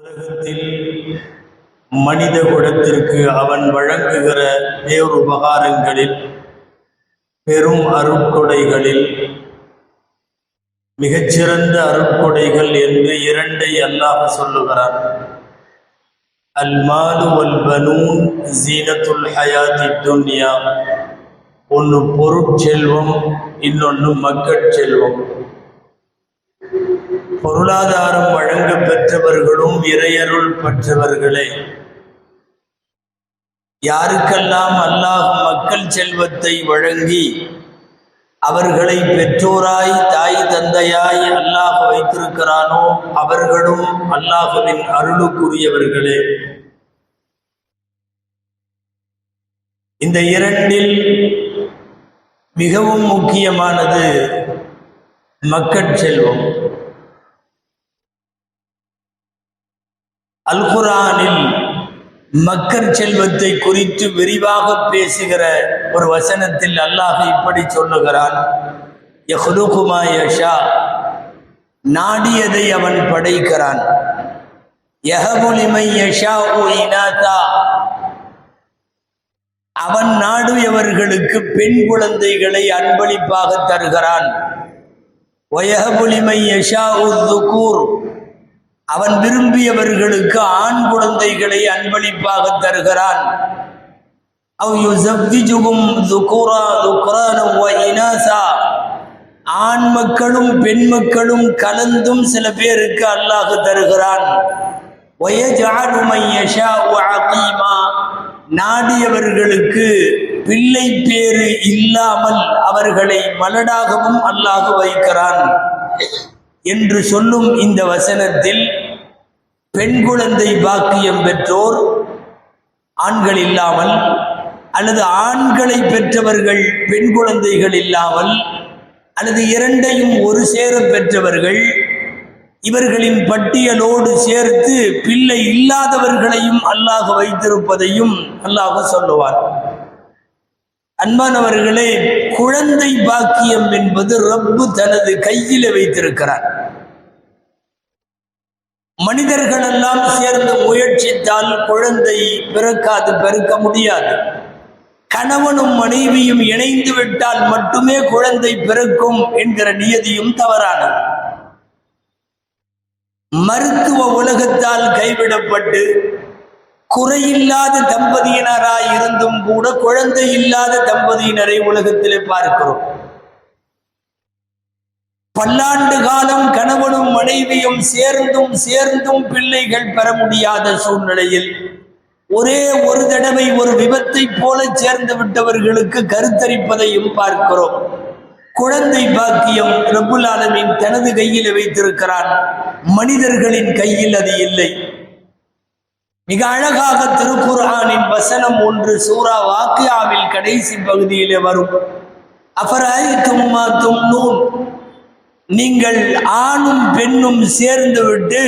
உலகத்தில் மனித குலத்திற்கு அவன் வழங்குகிற பேருபகாரங்களில் பெரும் அருட்கொடைகளில் மிகச்சிறந்த அருட்கொடைகள் என்று இரண்டை அல்லாஹ் சொல்லுகிறார் அல் மாலு வல் பனூன் ஜீனத்துல் ஹயாத்தி துன்யா. ஒன்று பொருட்செல்வம் இன்னொன்று மக்கட் செல்வம் பொருளாதாரம் வழங்க பெற்றவர்களும் இறையருள் பெற்றவர்களே. யாருக்கெல்லாம் அல்லாஹ் மக்கள் செல்வத்தை வழங்கி அவர்களை பெற்றோராய் தாய் தந்தையாய் அல்லாஹ் வைத்திருக்கிறானோ அவர்களும் அல்லாஹுவின் அருளுக்குரியவர்களே. இந்த இரண்டில் மிகவும் முக்கியமானது மக்கள் செல்வம். அல் குரானில் மக்கர் செல்வத்தை குறித்து விரிவாக பேசுகிற ஒரு வசனத்தில் அல்லாஹ் இப்படி சொல்லுகிறான் யஹ்லுகுமா யஷா நாடியதை அவன் படைக்கிறான். யஹபுலிமை யஷா இனாதா அவன் நாடுயவர்களுக்கு பெண் குழந்தைகளை அன்பளிப்பாக தருகிறான். வயஹபுலிமை யஷா துகூர் அவன் விரும்பியவர்களுக்கு ஆண் குழந்தைகளை அன்பளிப்பாக தருகிறான். ஆண் மக்களும் பெண் மக்களும் கலந்தும் சில பேருக்கு அல்லாஹ் தருகிறான். நாடியவர்களுக்கு பிள்ளை பேறு இல்லாமல் அவர்களை மலடாகவும் அல்லாஹ் வைக்கிறான். என்று சொல்லும் இந்த வசனத்தில் பெண் குழந்தை பாக்கியம் பெற்றோர் ஆண்கள் இல்லாமல் அல்லது ஆண்களை பெற்றவர்கள் பெண் குழந்தைகள் இல்லாமல் அல்லது இரண்டையும் ஒரு சேர பெற்றவர்கள் இவர்களின் பட்டியலோடு சேர்த்து பிள்ளை இல்லாதவர்களையும் அல்லாஹ் வைத்திருப்பதையும் அல்லாஹ் சொல்லுவார். அன்பானவர்களே குழந்தை பாக்கியம் என்பது ரப்பு தனது கையில வைத்திருக்கிறார். மனிதர்களெல்லாம் சேர்ந்து முயற்சித்தால் குழந்தை பிறக்காது பெருக்க முடியாது. கணவனும் மனைவியும் இணைந்து விட்டால் மட்டுமே குழந்தை பிறக்கும் என்கிற நியதியும் தவறானது. மருத்துவ உலகத்தால் கைவிடப்பட்டு குறையில்லாத தம்பதியினராய் இருந்தும் கூட குழந்தை இல்லாத தம்பதியினரை உலகத்திலே பார்க்கிறோம். பல்லாண்டு காலம் கணவனும் மனைவியும் சேர்ந்தும் சேர்ந்தும் பிள்ளைகள் பெற முடியாத சூழ்நிலையில் ஒரே ஒரு தடவை ஒரு விபத்தை போல சேர்ந்து விட்டவர்களுக்கு கருத்தரிப்பதையும் பார்க்கிறோம். குழந்தை பாக்கியம் ரபுல்லாலமின் தனது கையில் வைத்திருக்கிறான் மனிதர்களின் கையில் அது இல்லை. மிக அழகாக திருக்குர்ஆனின் வசனம் ஒன்று சூரா வாக்கியாவில் கடைசி பகுதியிலே வரும். அபராஜி தும்மா தும் நூன். நீங்கள் ஆணும் பெண்ணும் சேர்ந்துவிட்டு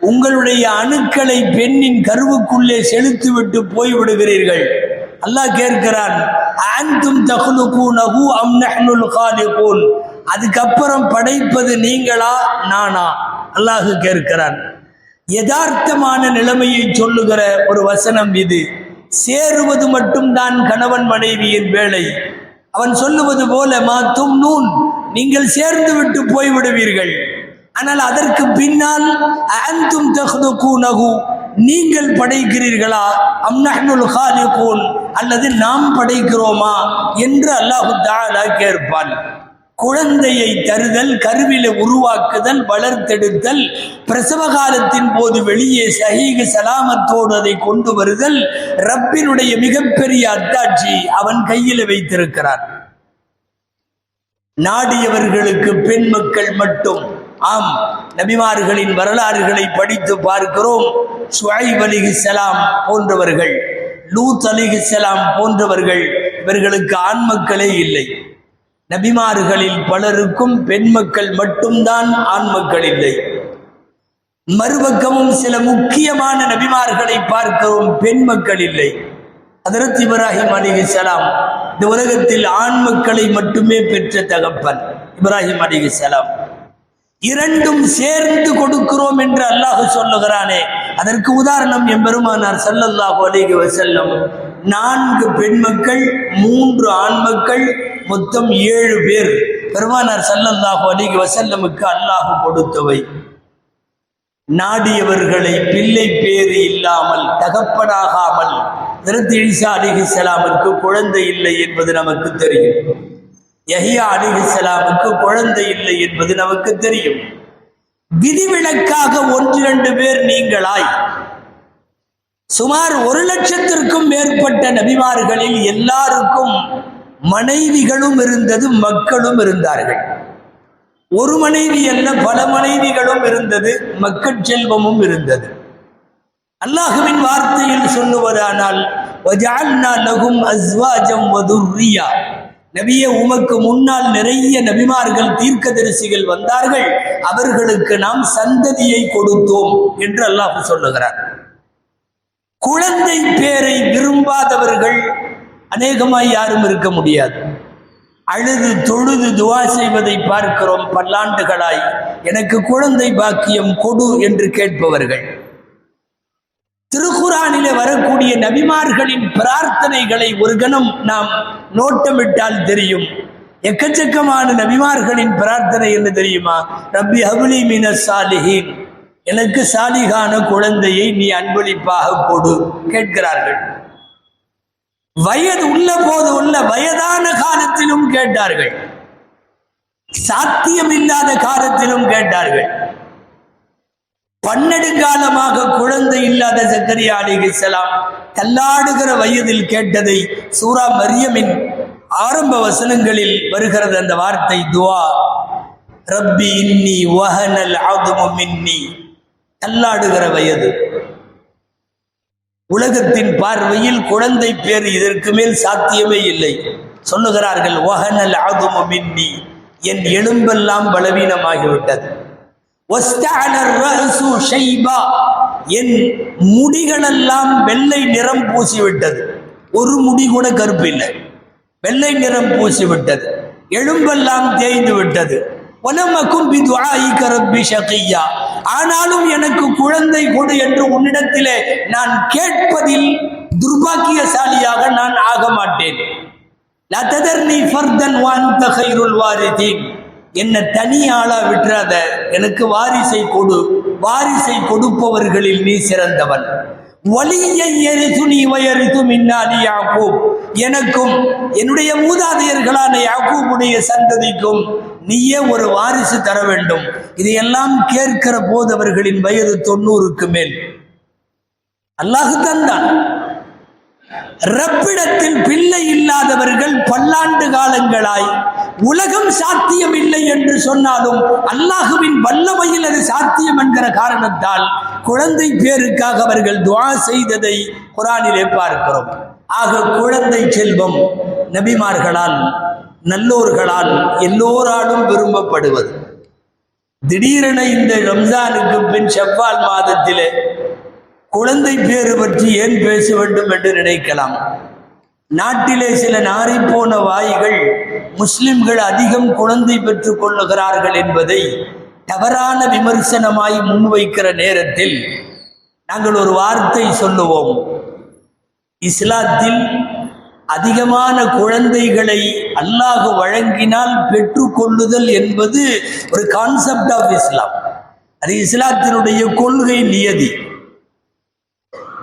உங்களுடைய அணுக்களை பெண்ணின் கருவுக்குள்ளே செலுத்தி விட்டு போய்விடுகிறீர்கள். அல்லாஹ் கேட்கிறான் ஆந்தும் தகுலுகூனஹு அம் நஹ்னுல் காலிகூன். அதுக்கப்புறம் படைப்பது நீங்களா நானா? அல்லாஹ் கேட்கிறான் யதார்த்தமான நிலைமையை சொல்லுகிற ஒரு வசனம் இது. சேருவது மட்டும்தான் கணவன் மனைவியின் வேலை. அவன் சொல்லுவது போல மாத்தும் நூன். நீங்கள் சேர்ந்து விட்டு போய்விடுவீர்கள். ஆனால் அதற்கு பின்னால் அந்தும் தஹ்துகூனஹு நீங்கள் படைக்கிறீர்களா? அம்னஹ்னுல் காலிகூன் அல்லது நாம் படைக்கிறோமா? என்று அல்லாஹு தாலா கேட்பான். குழந்தையை தருதல் கருவில உருவாக்குதல் வளர்த்தெடுத்தல் பிரசவ காலத்தின் போது வெளியே சஹீக சலாமத்தோடு அதை கொண்டு வருதல் ரப்பினுடைய மிகப்பெரிய அத்தாட்சி அவன் கையில் வைத்திருக்கிறான். நாடியவர்களுக்கு பெண் மக்கள் மட்டும். ஆம் நபிமார்களின் வரலாறுகளை படித்து பார்க்கிறோம். சுவைப் செலாம் போன்றவர்கள் லூத் அலிஹிசலாம் போன்றவர்கள் இவர்களுக்கு ஆண் மக்களே இல்லை. நபிமார்களில் பலருக்கும் பெண் மக்கள் மட்டும்தான் ஆண் மக்கள் இல்லை. மறுபக்கமும் சில முக்கியமான நபிமார்களை பார்க்கிறோம் பெண் மக்கள் இல்லை. அதரத் இப்ராஹிம் அலிஹிசலாம் இந்த உலகத்தில் ஆண் மக்களை மட்டுமே பெற்ற தகப்பன். இப்ராஹிம் அலிஹிசலாம் இரண்டும் சேர்ந்து கொடுக்கிறோம் என்று அல்லாஹ் சொல்லுகிறானே. அதற்கு உதாரணம் எம்பெருமானார் சல்லல்லாஹு அலைஹி வசல்லம் நான்கு பெண் மக்கள் மூன்று ஆண் மக்கள் மொத்தம் ஏழு பேர். பெருமானார் சல்லல்லாஹு அலைஹி வசல்லமுக்கு அல்லாஹ் கொடுத்தவை. நாடியவர்களை பிள்ளை பேறு இல்லாமல் தகப்பனாகாமல் திருத்தி ஈசா அலிஹிசலாமுக்கு குழந்தை இல்லை என்பது நமக்கு தெரியும். யஹியா அலிஹிசலாமுக்கு குழந்தை இல்லை என்பது நமக்கு தெரியும். விதிவிலக்காக ஒன்று இரண்டு பேர் நீங்களாய். சுமார் ஒரு லட்சத்திற்கும் மேற்பட்ட நபிமார்களில் எல்லாருக்கும் மனைவிகளும் இருந்தது மக்களும் இருந்தார்கள். ஒரு மனைவி அல்ல பல மனைவிகளும் இருந்தது மக்கள் செல்வமும் இருந்தது. அல்லாஹுவின் வார்த்தையில் சொல்லுவதானால் வஜஅல்னா அஸ்வாஜம் வதுர்ரியா. நபியே உமக்கு முன்னால் நிறைய நபிமார்கள் தீர்க்கதரிசிகள் வந்தார்கள். அவர்களுக்கு நாம் சந்ததியை கொடுத்தோம் என்று அல்லாஹ் சொல்லுகிறார். குழந்தை பேரை விரும்பாதவர்கள் அநேகமாய் யாரும் இருக்க முடியாது. அழுது தொழுது துவா செய்வதை பார்க்கிறோம் பல்லாண்டுகளாய். எனக்கு குழந்தை பாக்கியம் கொடு என்று கேட்பவர்கள். திருக்குறானிலே வரக்கூடிய நபிமார்களின் பிரார்த்தனைகளை ஒரு கணம் நாம் நோட்டமிட்டால் தெரியும். எக்கச்சக்கமான நபிமார்களின் பிரார்த்தனை என்ன தெரியுமா? ரப்பி அபுலி மின சாலிஹின் எனக்கு சாலிகான குழந்தையை நீ அன்பளிப்பாக கொடு கேட்கிறார்கள். வயது உள்ள போது உள்ள வயதான காலத்திலும் கேட்டார்கள். சாத்தியம் இல்லாத காலத்திலும் கேட்டார்கள். பன்னெடு காலமாக குழந்தை இல்லாத ஜக்கரியா அலிகிசலாம் தள்ளாடுகிற வயதில் கேட்டதை சூரா மரியமின் ஆரம்ப வசனங்களில் வருகிறது அந்த வார்த்தை துவா. ரப்பி இன்னி வஹனல் ஆதுமும் இன்னி தள்ளாடுகிற வயது. உலகத்தின் பார்வையில் குழந்தை பேர் இதற்கு மேல் சாத்தியமே இல்லை. சொல்லுகிறார்கள் வஹனல் ஆதுமும் இன்னி என் எலும்பெல்லாம் பலவீனமாகிவிட்டது. என் முடிகளெல்லாம் வெள்ளை நிறம் பூசிவிட்டது. ஒரு முடி கூட கருப்பு இல்லை. வெள்ளை நிறம் பூசிவிட்டது. எலும்பெல்லாம் தேய்ந்து விட்டது. வலமக்கும் ரப்பி ஷகியா. ஆனாலும் எனக்கு குழந்தை கொடு என்று உன்னிடத்திலே நான் கேட்பதில் துர்பாக்கியசாலியாக நான் ஆக மாட்டேன். லா நீ ஃபர்தன் வாந்த கைருல் வாரிதீன் என்னை தனி ஆளா விட்டுறாத எனக்கு வாரிசை கொடு. வாரிசை கொடுப்பவர்களில் நீ சிறந்தவன். வலியை எரித்து நீ வயரித்து மின்னாடி எனக்கும் என்னுடைய மூதாதையர்களான யாக்கூபுடைய சந்ததிக்கும் நீயே ஒரு வாரிசு தர வேண்டும். இதையெல்லாம் கேட்கிற போது அவர்களின் வயது தொண்ணூறுக்கு மேல். அல்லாஹு தந்தான். ரப்பிடத்தில் பிள்ளை இல்லாதவர்கள் பல்லாண்டு காலங்களாய் உலகம் சாத்தியம் இல்லை என்று சொன்னாலும் அல்லாஹுவின் வல்லமையில் அது சாத்தியம் என்கிற காரணத்தால் குழந்தை பேருக்காக அவர்கள் துவா செய்ததை குரானிலே பார்க்கிறோம். ஆக குழந்தை செல்வம் நபிமார்களால் நல்லோர்களால் எல்லோராலும் விரும்பப்படுவது. திடீரென இந்த ரம்ஜானுக்கு பின் செவ்வால் மாதத்திலே குழந்தை பேறு பற்றி ஏன் பேச வேண்டும் என்று நினைக்கலாம்? நாட்டிலே சில நாறிப்போன வாய்கள் முஸ்லிம்கள் அதிகம் குழந்தை பெற்றுக் கொள்ளுகிறார்கள் என்பதை தவறான விமர்சனமாய் முன்வைக்கிற நேரத்தில் நாங்கள் ஒரு வார்த்தை சொல்லுவோம். இஸ்லாத்தில் அதிகமான குழந்தைகளை அல்லாஹ் வழங்கினால் பெற்றுக்கொள்ளுதல் என்பது ஒரு கான்செப்ட் ஆஃப் இஸ்லாம் அது இஸ்லாத்தினுடைய கொள்கை நியதி.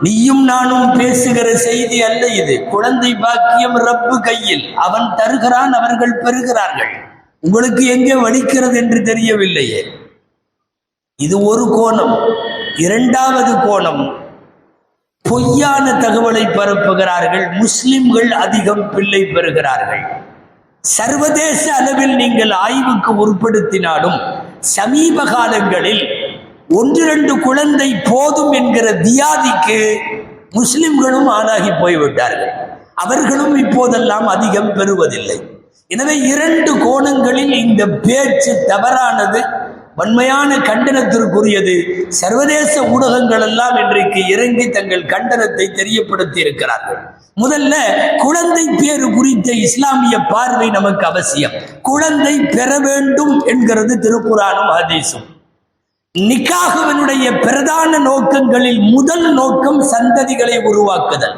நீயும் நானும் பேசுகிற செய்தி அல்ல இது. குழந்தை பாக்கியம் ரப்பு கையில். அவன் தருகிறான் அவர்கள் பெறுகிறார்கள். உங்களுக்கு எங்கே வலிக்கிறது என்று தெரியவில்லையே. இது ஒரு கோணம். இரண்டாவது கோணம். பொய்யான தகவலை பரப்புகிறார்கள். முஸ்லிம்கள் அதிகம் பிள்ளை பெறுகிறார்கள். சர்வதேச அளவில் நீங்கள் ஆய்வுக்கு உட்படுத்தினாலும் சமீப காலங்களில் ஒன்றிரண்டு குழந்தை போதும் என்கிற தியாதிக்கு முஸ்லிம்களும் ஆளாகி போய்விட்டார்கள். அவர்களும் இப்போதெல்லாம் அதிகம் பெறுவதில்லை. எனவே இரண்டு கோணங்களில் இந்த பேச்சு தவறானது வன்மையான கண்டனத்திற்குரியது. சர்வதேச ஊடகங்கள் எல்லாம் இன்றைக்கு இறங்கி தங்கள் கண்டனத்தை தெரியப்படுத்தி இருக்கிறார்கள் முதல்ல குழந்தை பேறு குறித்த இஸ்லாமிய பார்வை நமக்கு அவசியம். குழந்தை பெற வேண்டும் என்கிறது திருக்குறானும் ஹதீஸும் நிக்காகுவனுடைய பிரதான நோக்கங்களில் முதல் நோக்கம் சந்ததிகளை உருவாக்குதல்.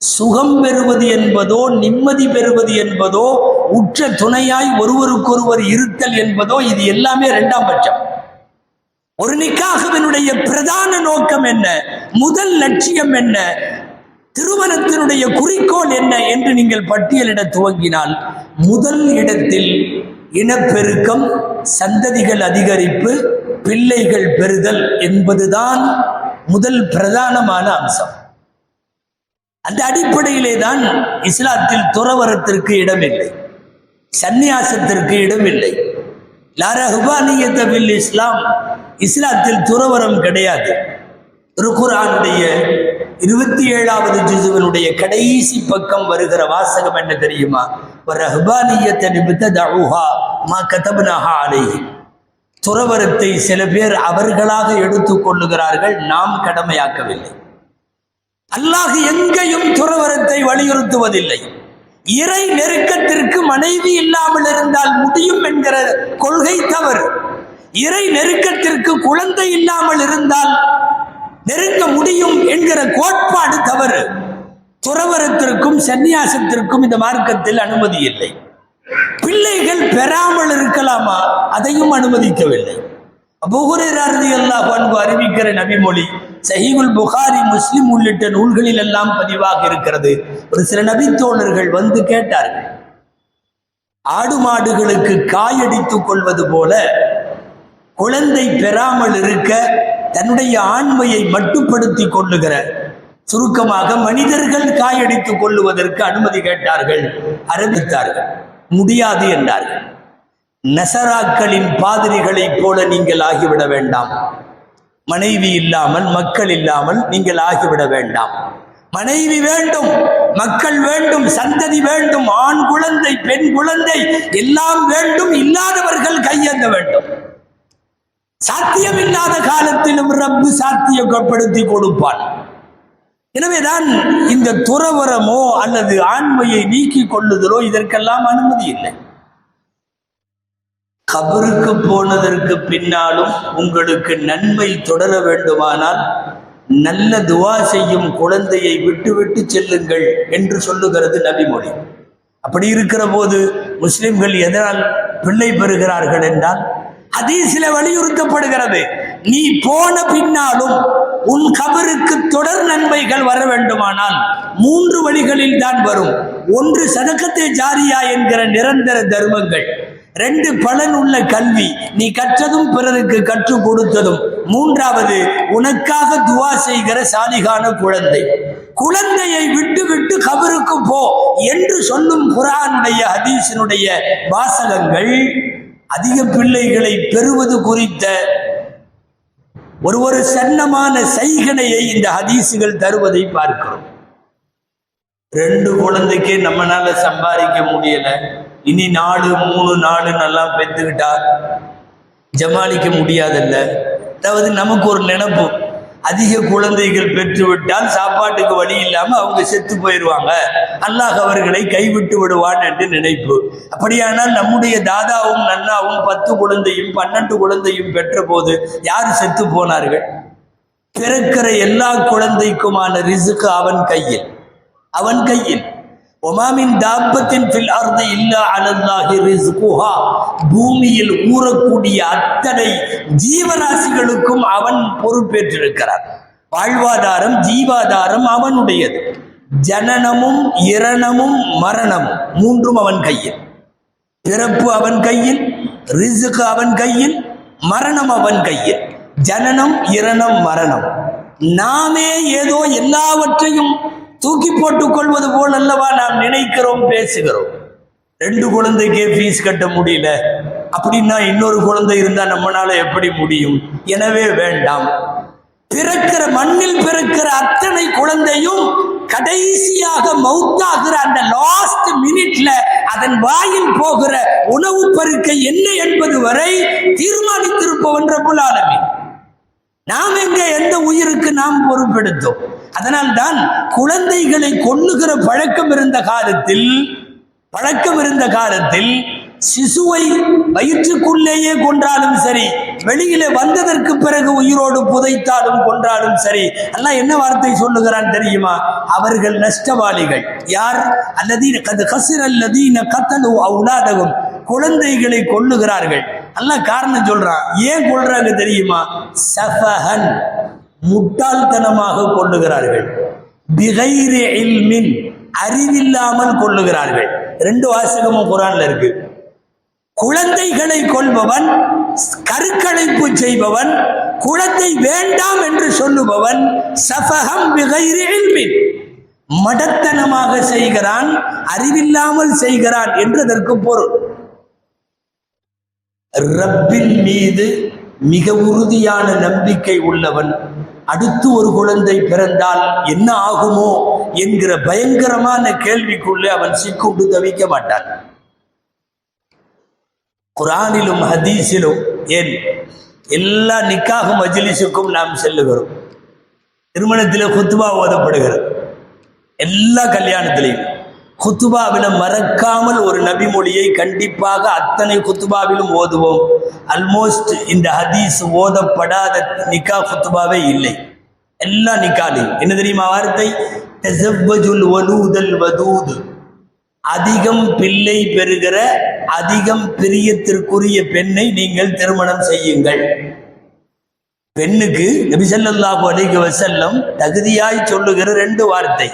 சுகம் பெறுவது என்பதோ நிம்மதி பெறுவது என்பதோ உற்ற துணையாய் ஒருவருக்கொருவர் இருத்தல் என்பதோ இது எல்லாமே இரண்டாம் பட்சம். ஒரு நிக்காகவனுடைய பிரதான நோக்கம் என்ன? முதல் லட்சியம் என்ன? திருமணத்தினுடைய குறிக்கோள் என்ன என்று நீங்கள் பட்டியலிட துவங்கினால் முதல் இடத்தில் இனப்பெருக்கம் சந்ததிகள் அதிகரிப்பு பிள்ளைகள் பெறுதல் என்பதுதான் முதல் பிரதானமான அம்சம். அந்த அடிப்படையிலே தான் இஸ்லாத்தில் துறவரத்திற்கு இடமில்லை. சந்நியாசத்திற்கு இடமில்லை. லாரஹுபானியத்தபில் இஸ்லாம் இஸ்லாத்தில் துறவரம் கிடையாது. திருக்குரானுடைய இருபத்தி ஏழாவது ஜிசுவனுடைய கடைசி பக்கம் வருகிற வாசகம் என்ன தெரியுமா? ஒரு ரஹ்பானியத்தை நிமித்த தழுஹா மா கதபனஹா அலைஹி. துறவரத்தை சில பேர் அவர்களாக எடுத்துக் கொள்ளுகிறார்கள் நாம் கடமையாக்கவில்லை. அல்லாஹ் எங்கேயும் துறவரத்தை வலியுறுத்துவதில்லை. இறை நெருக்கத்திற்கு மனைவி இல்லாமல் இருந்தால் முடியும் என்கிற கொள்கை தவறு. இறை நெருக்கத்திற்கு குழந்தை இல்லாமல் இருந்தால் நெருங்க முடியும் என்கிற கோட்பாடு தவறு. துறவரத்திற்கும் சந்நியாசத்திற்கும் இந்த மார்க்கத்தில் அனுமதி இல்லை. பிள்ளைகள் பெறாமல் இருக்கலாமா? அதையும் அனுமதிக்கவில்லை. அபுகுரதி அல்லாஹ் பண்பு அறிவிக்கிற நபிமொழி சஹீகுல் புகாரி முஸ்லிம் உள்ளிட்ட நூல்களில் எல்லாம் பதிவாக இருக்கிறது. ஒரு சில நபித்தோழர்கள் வந்து கேட்டார்கள் ஆடு மாடுகளுக்கு காயடித்துக் கொள்வது போல குழந்தை பெறாமல் இருக்க தன்னுடைய ஆண்மையை மட்டுப்படுத்தி கொள்ளுகிற சுருக்கமாக மனிதர்கள் காயடித்துக் கொள்ளுவதற்கு அனுமதி கேட்டார்கள் அறிவித்தார்கள். முடியாது என்றார்கள். நசராக்களின் பாதிரிகளைப் போல நீங்கள் ஆகிவிட வேண்டாம். மனைவி இல்லாமல் மக்கள் இல்லாமல் நீங்கள் ஆகிவிட வேண்டாம். மனைவி வேண்டும் மக்கள் வேண்டும் சந்ததி வேண்டும் ஆண் குழந்தை பெண் குழந்தை எல்லாம் வேண்டும் இல்லாதவர்கள் கையங்க வேண்டும். சாத்தியமில்லாத காலத்திலும் ரப்பு சாத்தியப்படுத்தி கொடுப்பான். எனவேதான் இந்த துறவரமோ அல்லது ஆண்மையை நீக்கி கொள்ளுதலோ இதற்கெல்லாம் அனுமதி இல்லை. கபருக்கு போனதற்கு பின்னாலும் உங்களுக்கு நன்மை தொடர வேண்டுமானால் நல்ல துவா செய்யும் குழந்தையை விட்டு விட்டு செல்லுங்கள் என்று சொல்லுகிறது நபிமொழி. அப்படி இருக்கிற போது முஸ்லிம்கள் எதனால் பிள்ளை பெறுகிறார்கள் என்றால் அதே சில வலியுறுத்தப்படுகிறது. நீ போன பின்னாலும் உன் கபருக்கு தொடர் நன்மைகள் வர வேண்டுமானால் மூன்று வழிகளில் தான் வரும். ஒன்று சதக்கத்தை ஜாரியா என்கிற நிரந்தர தர்மங்கள். ரெண்டு பலன் உள்ள கல்வி. நீ கற்றதும் பிறருக்கு கற்றுக் கொடுத்ததும். மூன்றாவது உனக்காக துவா செய்கிற சாலிகான குழந்தை. குழந்தையை விட்டு விட்டு கபருக்கு போ என்று சொல்லும் குரானுடைய ஹதீஸினுடைய வாசகங்கள். அதிக பிள்ளைகளை பெறுவது குறித்த ஒரு ஒரு சன்னமான சைகனையை இந்த ஹதீசுகள் தருவதை பார்க்கிறோம். ரெண்டு குழந்தைக்கே நம்மளால சம்பாதிக்க முடியல. இனி நாலு மூணு நாலு நல்லா பெற்றுக்கிட்டா ஜமாளிக்க முடியாதல்ல? அதாவது நமக்கு ஒரு நினைப்பு. அதிக குழந்தைகள் பெற்றுவிட்டால் சாப்பாட்டுக்கு வழி இல்லாம அவங்க செத்து போயிடுவாங்க அல்லாஹ் அவர்களை கைவிட்டு விடுவான் என்று நினைப்பு. அப்படியானால் நம்முடைய தாதாவும் நன்னாவும் பத்து குழந்தையும் பன்னெண்டு குழந்தையும் பெற்ற போது யார் செத்து போனார்கள்? பிறக்கிற எல்லா குழந்தைக்குமான ரிசுக்கு அவன் கையில். அவன் கையில். ஒமாமின் தாப்பத்தின் ஃபில் அர்து இல்லா அலல்லாஹி ரிஸ்குஹா பூமியில் ஊறக்கூடிய அத்தனை ஜீவராசிகளுக்கும் அவன் பொறுப்பேற்றிருக்கிறான் வாழ்வாதாரம் ஜீவாதாரம் அவனுடையது ஜனனமும் இரணமும் மரணமும் மூன்றும் அவன் கையில் பிறப்பு அவன் கையில் ரிசுக்கு அவன் கையில் மரணம் அவன் கையில் ஜனனம் இரணம் மரணம் நாமே ஏதோ எல்லாவற்றையும் தூக்கி போட்டுக் கொள்வது போல் அல்லவா நாம் நினைக்கிறோம் பேசுகிறோம். ரெண்டு குழந்தைக்கே ஃபீஸ் கட்ட முடியல. அப்படின்னா இன்னொரு குழந்தை இருந்தால் நம்மளால எப்படி முடியும்? எனவே வேண்டாம். பிறக்கிற மண்ணில் பிறக்கிற அத்தனை குழந்தையும் கடைசியாக மௌத்தாகிற அந்த லாஸ்ட் மினிட்ல அதன் வாயில் போகிற உணவு பருக்கை என்ன என்பது வரை தீர்மானித்திருப்பவன் ரப்புல் ஆலமீன். நாம் எங்க எந்த உயிருக்கு நாம் பொறுப்பெடுத்தோம்? அதனால் தான் குழந்தைகளை கொள்ளுகிற பழக்கம் இருந்த காலத்தில் பழக்கம் இருந்த காலத்தில் சிசுவை வயிற்றுக்குள்ளேயே கொன்றாலும் சரி வெளியில வந்ததற்கு பிறகு உயிரோடு புதைத்தாலும் கொன்றாலும் சரி அல்லாஹ் என்ன வார்த்தை சொல்லுகிறான் தெரியுமா? அவர்கள் நஷ்டவாளிகள். யார்? அல்லதீன கது கசிர் அல்லதீன கத்தலு அவுலாதகம் குழந்தைகளை கொள்ளுகிறார்கள் நல்லா காரணம் சொல்றான். ஏன் கொள்றாங்க தெரியுமா? சஃபஹன். முட்டாள்தனமாக கொள்ளுகிறார்கள். பிகைரி இல்மின் அறிவில்லாமல் கொள்ளுகிறார்கள். ரெண்டு வாசகமும் குரான்ல இருக்கு. குழந்தைகளை கொள்பவன் கருக்கலைப்பு செய்பவன் குழந்தை வேண்டாம் என்று சொல்லுபவன் சஃபகம் பிகைரி இல்மின். மடத்தனமாக செய்கிறான் அறிவில்லாமல் செய்கிறான் என்றதற்கு பொருள். ரப்பின் மீது மிக உறுதியான நம்பிக்கை உள்ளவன் அடுத்து ஒரு குழந்தை பிறந்தால் என்ன ஆகுமோ என்கிற பயங்கரமான கேள்விக்குள்ளே அவன் சிக்குண்டு தவிக்க மாட்டான். குரானிலும் ஹதீஸிலும் ஏன் எல்லா நிக்காக மஜிலிசுக்கும் நாம் செல்லுகிறோம். திருமணத்தில் குத்துவா ஓதப்படுகிறது. எல்லா கல்யாணத்திலையும். குத்துபாவிடம் மறக்காமல் ஒரு நபிமொழியை கண்டிப்பாக அத்தனை குத்துபாவிலும் ஓதுவோம். அல்மோஸ்ட் இந்த ஹதீஸ் ஓதப்படாத நிக்கா குத்துபாவே இல்லை. எல்லா நிக்காலையும். என்ன தெரியுமா வார்த்தை? தஸவ்வஜுல் வலூதல் வதூது. அதிகம் பிள்ளை பெறுகிற அதிகம் பிரியத்திற்குரிய பெண்ணை நீங்கள் திருமணம் செய்யுங்கள். பெண்ணுக்கு நபிசல்லாஹு அலிக வசல்லம் தகுதியாய் சொல்லுகிற ரெண்டு வார்த்தை.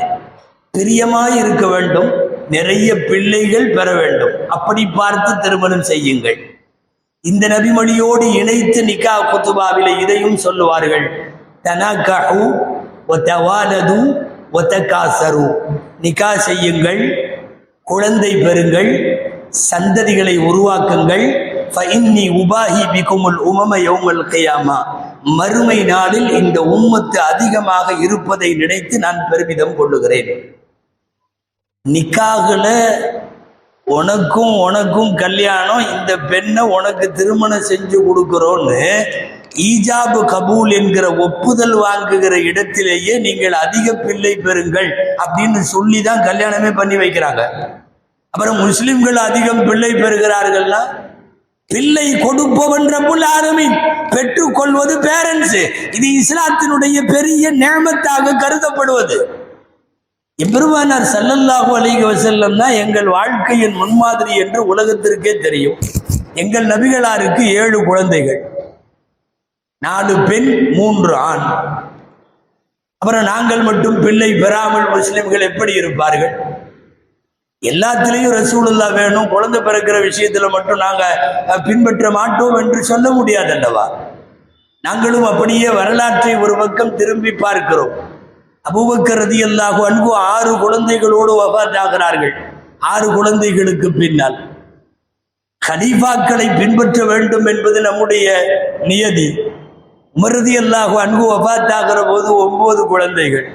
பிரியமாய் இருக்க வேண்டும். நிறைய பிள்ளைகள் பெற வேண்டும். அப்படி பார்த்து திருமணம் செய்யுங்கள். இந்த நபிமொழியோடு இணைத்து நிக்கா குத்துபாவில இதையும் சொல்லுவார்கள். தனகஹு ஒத்தவானது ஒத்தகாசரு நிக்கா செய்யுங்கள் குழந்தை பெறுங்கள் சந்ததிகளை உருவாக்குங்கள். ஃபஇன்னி உபாஹி பிகுமுல் உமம யோமல் கையாமா. மறுமை நாளில் இந்த உம்மத்து அதிகமாக இருப்பதை நினைத்து நான் பெருமிதம் கொள்ளுகிறேன். நிக்காகுல உனக்கும் உனக்கும் கல்யாணம் இந்த பெண்ணை உனக்கு திருமணம் செஞ்சு கொடுக்குறோன்னு ஈஜாபு கபூல் என்கிற ஒப்புதல் வாங்குகிற இடத்திலேயே நீங்கள் அதிக பிள்ளை பெறுங்கள் அப்படின்னு சொல்லி தான் கல்யாணமே பண்ணி வைக்கிறாங்க. அப்புறம் முஸ்லிம்கள் அதிகம் பிள்ளை பெறுகிறார்கள்னா பிள்ளை கொடுப்பவன் ரப்புல் பெற்றுக்கொள்வது பேரண்ட்ஸ் இது இஸ்லாத்தினுடைய பெரிய நேமத்தாக கருதப்படுவது. எம்பெருமானார் சல்லல்லாஹு அலிக வசல்லம் தான் எங்கள் வாழ்க்கையின் முன்மாதிரி என்று உலகத்திற்கே தெரியும். எங்கள் நபிகளாருக்கு ஏழு குழந்தைகள். நாலு பெண் மூன்று ஆண். அப்புறம் நாங்கள் மட்டும் பிள்ளை பெறாமல் முஸ்லிம்கள் எப்படி இருப்பார்கள்? எல்லாத்திலையும் ரசூலுல்லா வேணும். குழந்தை பிறக்கிற விஷயத்துல மட்டும் நாங்க பின்பற்ற மாட்டோம் என்று சொல்ல முடியாதல்லவா நாங்களும் அப்படியே வரலாற்றை ஒரு பக்கம் திரும்பி பார்க்கிறோம். அபூபக்கர் அல்லாஹு அன்பு ஆறு குழந்தைகளோடு வபாத்தாகிறார்கள் ஆறு குழந்தைகளுக்கு பின்னால் கலீஃபாக்களை பின்பற்ற வேண்டும் என்பது நம்முடைய நியதி. உமரதி அல்லாஹு அன்பு வபாத்தாகிற போது ஒன்பது குழந்தைகள்.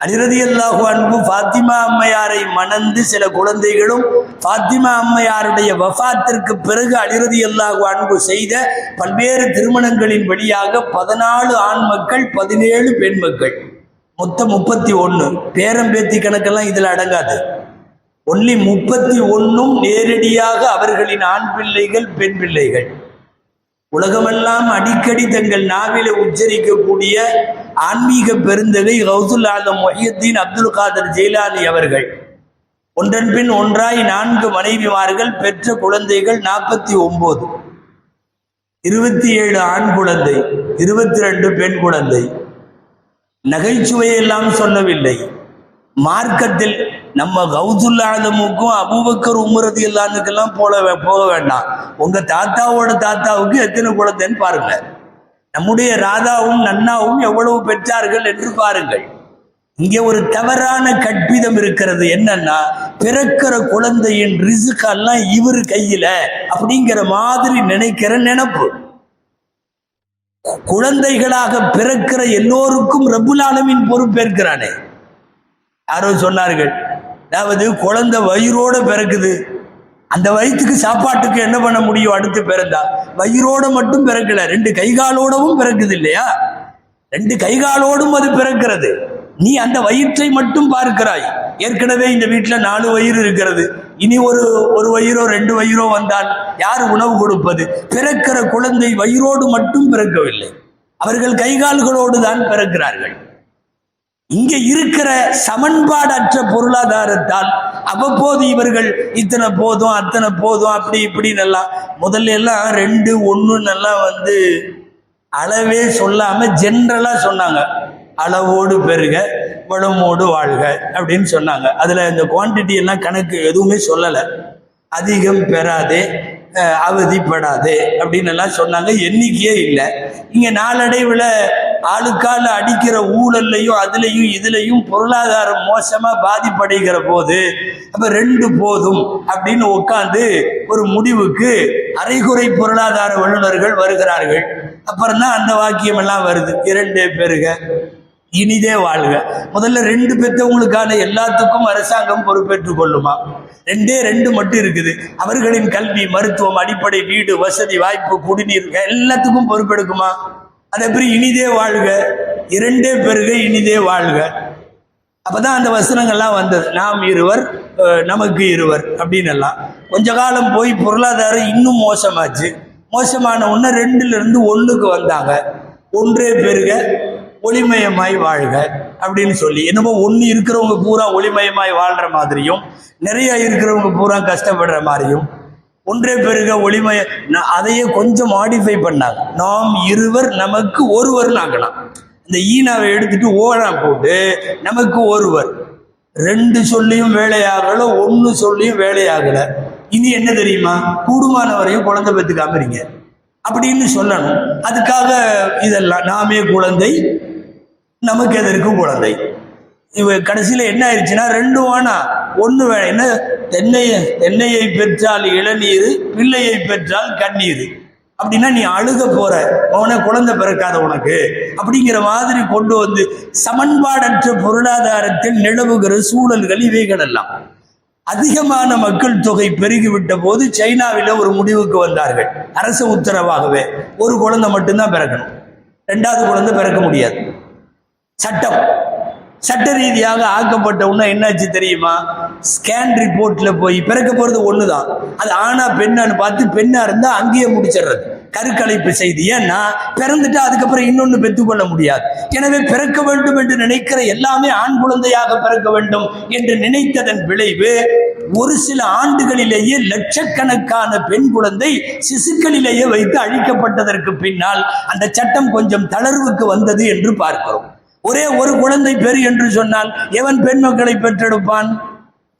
அலிரதி அல்லாஹு அன்பு ஃபாத்திமா அம்மையாரை மணந்து சில குழந்தைகளும் ஃபாத்திமா அம்மையாருடைய வஃத்திற்கு பிறகு அலிரதி அல்லாஹு அன்பு செய்த பல்வேறு திருமணங்களின் வழியாக பதினாலு ஆண் மக்கள் பதினேழு பெண் மக்கள். மொத்தம் முப்பத்தி ஒன்று பேரம்பேத்தி கணக்கெல்லாம் இதில் அடங்காது. ஒன்லி முப்பத்தி ஒன்றும் நேரடியாக அவர்களின் ஆண் பிள்ளைகள் பெண் பிள்ளைகள். உலகமெல்லாம் அடிக்கடி தங்கள் நாவில உச்சரிக்கக்கூடிய ஆன்மீக பெருந்தகை கௌசுல் ஆலம் மொஹியுத்தீன் அப்துல் காதர் ஜெயிலானி அவர்கள். ஒன்றன் பின் ஒன்றாய் நான்கு மனைவிமார்கள் பெற்ற குழந்தைகள் நாற்பத்தி ஒன்பது இருபத்தி ஏழு ஆண் குழந்தை இருபத்தி ரெண்டு பெண் குழந்தை. நகைச்சுவையெல்லாம் சொல்லவில்லை. மார்க்கத்தில் நம்ம கௌசுல்லாதமுக்கும் அபூபக்கர் உமரது இல்லாந்துக்கெல்லாம் போல போக வேண்டாம். உங்க தாத்தாவோட தாத்தாவுக்கு எத்தனை குழந்தைன்னு பாருங்க. நம்முடைய ராதாவும் நன்னாவும் எவ்வளவு பெற்றார்கள் என்று பாருங்கள். இங்கே ஒரு தவறான கற்பிதம் இருக்கிறது என்னன்னா பிறக்கிற குழந்தையின் ரிசுக்கெல்லாம் இவர் கையில அப்படிங்கிற மாதிரி நினைக்கிற நினப்பு. குழந்தைகளாக பிறக்கிற எல்லோருக்கும் ரபுலாலமின் பொறுப்பேற்கிறானே. யாரோ சொன்னார்கள் அதாவது குழந்தை வயிறோட பிறக்குது. அந்த வயிற்றுக்கு சாப்பாட்டுக்கு என்ன பண்ண முடியும்? அடுத்து பிறந்தா. வயிறோட மட்டும் பிறக்கல. ரெண்டு கைகாலோடவும் பிறக்குது இல்லையா? ரெண்டு கைகாலோடும் அது பிறக்கிறது. நீ அந்த வயிற்றை மட்டும் பார்க்கிறாய். ஏற்கனவே இந்த வீட்டில் நாலு வயிறு இருக்கிறது. இனி ஒரு ஒரு வயிறோ ரெண்டு வயிறோ வந்தால் யார் உணவு கொடுப்பது? பிறக்கிற குழந்தை வயிறோடு மட்டும் பிறக்கவில்லை. அவர்கள் கைகால்களோடு தான் பிறக்கிறார்கள். இங்க இருக்கிற சமன்பாடற்ற பொருளாதாரத்தால் அவ்வப்போது இவர்கள் இத்தனை போதும் அத்தனை போதும் அப்படி இப்படி நல்லா முதல்ல எல்லாம் ரெண்டு ஒன்று நல்லா வந்து அளவே சொல்லாம ஜென்ரலா சொன்னாங்க. அளவோடு பெருக வளமோடு வாழ்க அப்படின்னு சொன்னாங்க. அதுல இந்த குவான்டிட்டி எல்லாம் கணக்கு எதுவுமே சொல்லலை. அதிகம் பெறாதே அவதிப்படாது அவதிப்படாதே அப்படின்னு எல்லாம் சொன்னாங்க. எண்ணிக்கையே இல்லை. இங்க நாளடைவில் ஆளுக்கால அடிக்கிற ஊழல்லையும் அதுலேயும் இதுலேயும் பொருளாதாரம் மோசமாக பாதிப்படைகிற போது அப்போ ரெண்டு போதும் அப்படின்னு உட்காந்து ஒரு முடிவுக்கு அரைகுறை பொருளாதார வல்லுநர்கள் வருகிறார்கள். அப்புறம் தான் அந்த வாக்கியம் எல்லாம் வருது. இரண்டே பெருக இனிதே வாழ்க. முதல்ல ரெண்டு பெற்றவங்களுக்கான எல்லாத்துக்கும் அரசாங்கம் பொறுப்பேற்றுக் கொள்ளுமா? ரெண்டே ரெண்டு மட்டும் இருக்குது. அவர்களின் கல்வி மருத்துவம் அடிப்படை வீடு வசதி வாய்ப்பு குடிநீர் எல்லாத்துக்கும் பொறுப்பெடுக்குமா? அதே எப்படி இனிதே வாழ்க. இரண்டே பெருக இனிதே வாழ்க. அப்பதான் அந்த வசனங்கள்லாம் வந்தது. நாம் இருவர் நமக்கு இருவர் அப்படின்னு எல்லாம் கொஞ்ச காலம் போய் பொருளாதாரம் இன்னும் மோசமாச்சு. மோசமான ஒன்று ரெண்டுலேருந்து ஒன்றுக்கு வந்தாங்க. ஒன்றே பெருக ஒளிமயமாய் வாழ்க அப்படின்னு சொல்லி. என்னமோ ஒன்று இருக்கிறவங்க பூரா ஒளிமயமாய் வாழ்கிற மாதிரியும் நிறைய இருக்கிறவங்க பூரா கஷ்டப்படுற மாதிரியும் ஒன்றே பெருக ஒளிமய அதையே கொஞ்சம் மாடிஃபை பண்ணாங்க. நாம் இருவர் நமக்கு ஒருவர் ஆக்கலாம் இந்த ஈனாவை எடுத்துட்டு ஓனா போட்டு நமக்கு ஒருவர். ரெண்டு சொல்லியும் வேலையாகல ஒன்று சொல்லியும் வேலையாகல. இனி என்ன தெரியுமா? கூடுமான வரையும் குழந்தை பெற்றுக்காம இருங்க. அப்படின்னு சொல்லணும். அதுக்காக இதெல்லாம் நாமே குழந்தை நமக்கு எதற்கும் குழந்தை. இவ கடைசியில் என்ன ஆயிடுச்சுன்னா ரெண்டு வேணா ஒன்று வேணும். என்ன? தென்னையை தென்னையை பெற்றால் இளநீர் பிள்ளையை பெற்றால் கண்ணீர். அப்படின்னா நீ அழுக போற. உன குழந்தை பிறக்காத உனக்கு. அப்படிங்கிற மாதிரி கொண்டு வந்து சமன்பாடற்ற பொருளாதாரத்தில் நிலவுகிற சூழல்கள் இவைகள் எல்லாம். அதிகமான மக்கள் தொகை பெருகிவிட்ட போது சைனாவில் ஒரு முடிவுக்கு வந்தார்கள். அரசு உத்தரவாகவே. ஒரு குழந்தை மட்டும்தான் பிறக்கணும். ரெண்டாவது குழந்தை பிறக்க முடியாது. சட்டம். சட்ட ரீதியாக ஆக்கப்பட்ட உடனே என்னாச்சு தெரியுமா? ஸ்கேன் ரிப்போர்ட்ல போய் பிறக்க போறது ஒண்ணுதான். அது ஆணா பெண்ணான்னு பார்த்து பெண்ணா இருந்தா அங்கேயே முடிச்சிடுறது. கருக்கலைப்பு செய்தி. ஏன்னா பிறந்துட்டு அதுக்கப்புறம் இன்னொன்று பெற்றுக்கொள்ள முடியாது. எனவே பிறக்க வேண்டும் என்று நினைக்கிற எல்லாமே ஆண் குழந்தையாக பிறக்க வேண்டும் என்று நினைத்ததன் விளைவு ஒரு சில ஆண்டுகளிலேயே லட்சக்கணக்கான பெண் குழந்தை சிசுக்களிலேயே வைத்து அழிக்கப்பட்டதற்கு பின்னால் அந்த சட்டம் கொஞ்சம் தளர்வுக்கு வந்தது என்று பார்க்கிறோம். ஒரே ஒரு குழந்தை பெரு என்று சொன்னால் எவன் பெண் மக்களை பெற்றெடுப்பான்?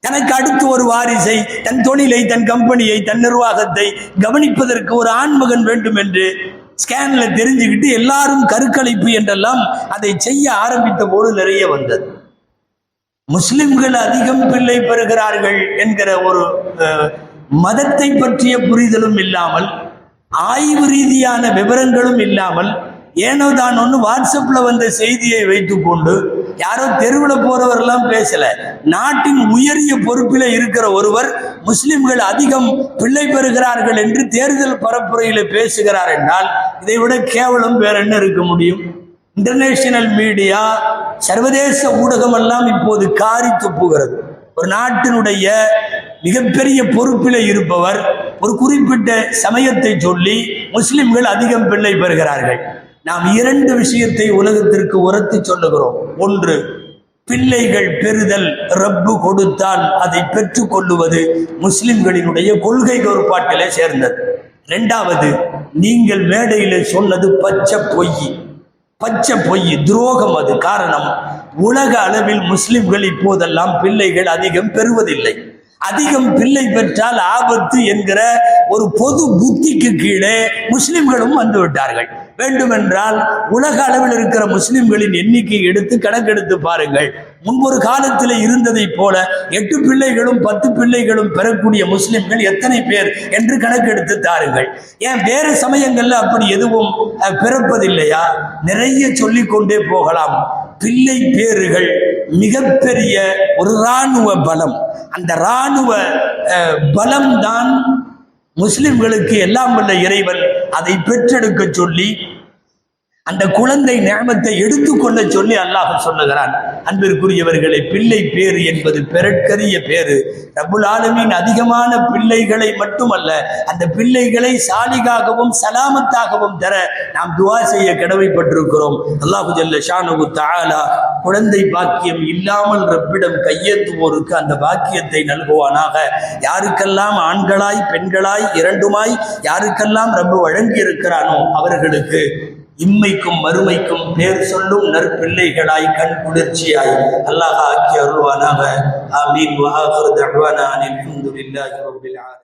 தனக்கு அடுத்து ஒரு வாரிசை தன் தொழிலை தன் கம்பெனியை தன் நிர்வாகத்தை கவனிப்பதற்கு ஒரு ஆண்மகன் வேண்டும் என்று ஸ்கேன்ல தெரிஞ்சுக்கிட்டு எல்லாரும் கருக்கலைப்பு என்றெல்லாம் அதை செய்ய ஆரம்பித்த போது நிறைய வந்தது. முஸ்லிம்கள் அதிகம் பிள்ளை பெறுகிறார்கள் என்கிற ஒரு மதத்தை பற்றிய புரிதலும் இல்லாமல் ஆய்வு ரீதியான விவரங்களும் இல்லாமல் ஏனோ தான் ஒன்று வாட்ஸ்அப்பில் வந்த செய்தியை வைத்துக்கொண்டு யாரோ தெருவில் போறவரெல்லாம் பேசல. நாட்டின் உயரிய பொறுப்பில் இருக்கிற ஒருவர் முஸ்லிம்கள் அதிகம் பிள்ளை பெறுகிறார்கள் என்று தேர்தல் பரப்புரையில் பேசுகிறார் என்றால் இதை விட கேவலம் வேற என்ன இருக்க முடியும்? இன்டர்நேஷனல் மீடியா சர்வதேச ஊடகம் எல்லாம் இப்போது காரி துப்புகிறது. ஒரு நாட்டினுடைய மிகப்பெரிய பொறுப்பில் இருப்பவர் ஒரு குறிப்பிட்ட சமயத்தை சொல்லி முஸ்லிம்கள் அதிகம் பிள்ளை பெறுகிறார்கள். நாம் இரண்டு விஷயத்தை உலகத்திற்கு உரத்து சொல்லுகிறோம். ஒன்று பிள்ளைகள் பெறுதல் ரப்பு கொடுத்தால் அதை பெற்றுக்கொள்ளுவது முஸ்லிம்களினுடைய கொள்கை கோட்பாட்டிலே சேர்ந்தது. ரெண்டாவது நீங்கள் மேடையிலே சொன்னது பச்சை பொய். பச்சை பொய் துரோகம் அது. காரணம் உலக அளவில் முஸ்லிம்கள் இப்போதெல்லாம் பிள்ளைகள் அதிகம் பெறுவதில்லை. அதிகம் பிள்ளை பெற்றால் ஆபத்து என்கிற ஒரு பொது புத்திக்கு கீழே முஸ்லிம்களும் வந்துவிட்டார்கள் வேண்டுமென்றால் உலக அளவில் இருக்கிற முஸ்லிம்களின் எண்ணிக்கை எடுத்து கணக்கெடுத்து பாருங்கள். முன்பொரு காலத்தில் இருந்ததைப் போல எட்டு பிள்ளைகளும் பத்து பிள்ளைகளும் பெறக்கூடிய முஸ்லிம்கள் எத்தனை பேர் என்று கணக்கெடுத்து தாருங்கள். ஏன் வேறு சமயங்கள்ல அப்படி எதுவும் பிறப்பதில்லையா? நிறைய சொல்லிக்கொண்டே போகலாம். பிள்ளை பேறுகள் மிகப்பெரிய ஒரு இராணுவ பலம். அந்த இராணுவ பலம்தான் முஸ்லிம்களுக்கு எல்லாம் வல்ல இறைவன் அதை பெற்றெடுக்க சொல்லி அந்த குழந்தை நியமத்தை எடுத்துக்கொள்ள சொல்லி அல்லாஹ் சொல்லுகிறான். அன்பிற்குரியவர்களை பிள்ளை பேறு என்பது பெருட்கரிய பேரு ரபுலாலமின் அதிகமான பிள்ளைகளை மட்டுமல்ல அந்த பிள்ளைகளை சாலிகாகவும் சலாமத்தாகவும் தர நாம் துவா செய்ய கடமைப்பட்டிருக்கிறோம். அல்லாஹு ஜல்ல ஷானுகு குழந்தை பாக்கியம் இல்லாமல் ரப்பிடம் கையேத்துவோருக்கு அந்த பாக்கியத்தை நல்குவானாக. யாருக்கெல்லாம் ஆண்களாய் பெண்களாய் இரண்டுமாய் யாருக்கெல்லாம் ரப்பு வழங்கி இருக்கிறானோ அவர்களுக்கு இம்மைக்கும் மறுமைக்கும் பேர் சொல்லும் நற்பிள்ளைகளாய் கண் குளிர்ச்சியாய். அல்லாஹ் ஆக்கி அருள்வானாக. ஆமீன். வஆகிரு தஅவானா அனில் ரப்பில் ஆலமீன்.